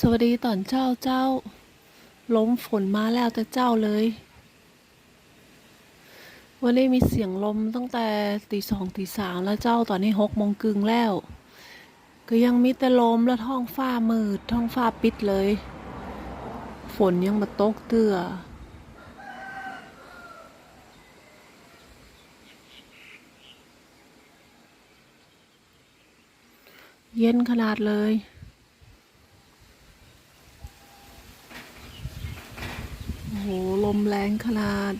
สวัสดีตอนเจ้าเจ้า ล้มฝนมาแล้วแต่เจ้าเลย วันนี้มีเสียงลมตั้งแต่ตีสองตีสามแล้วเจ้าตอนนี้หกโมงกึ่งแล้ว ก็ยังมีแต่ลมและท้องฟ้ามืดท้องฟ้าปิดเลย ฝนยังมาตกเตื้อเย็นขนาดเลย โอ้โหลมแรงขนาด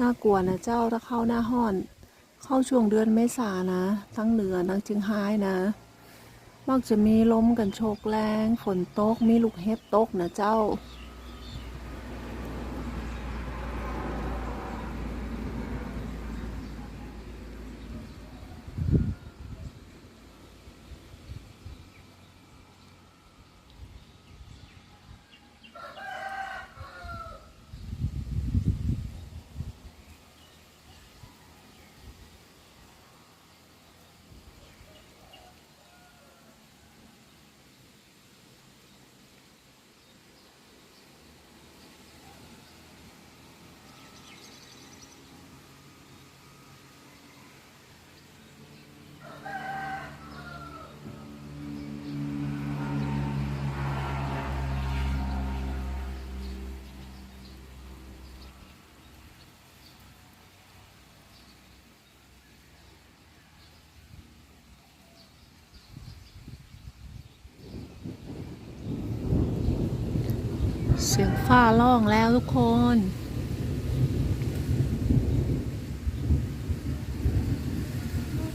น่ากลัวนะเจ้าถ้าเข้าหน้าห้อน เข้าช่วงเดือนเมษานะ ทั้งเหนือทั้งเชียงหายนะ มักจะมีลมกันโชกแรง ฝนตก มีลูกเห็บตกนะเจ้า เสียงฟ้าร้องแล้วทุกคน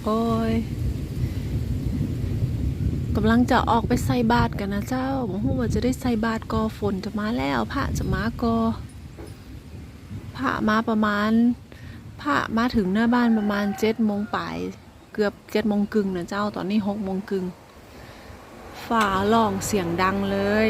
โอ้ยกำลังจะออกไปใส่บาตรกันนะเจ้าหมหูว่าจะได้ใส่บาตรกอฝนจะมาแล้วพระจะมากอพระมาประมาณพระมาถึงหน้าบ้านประมาณเจ็ดโมงป่ายเกือบเจ็ดโมงกึ่งนะเจ้าตอนนี้หกโมงกึ่งฝ่าร้องเสียงดังเลย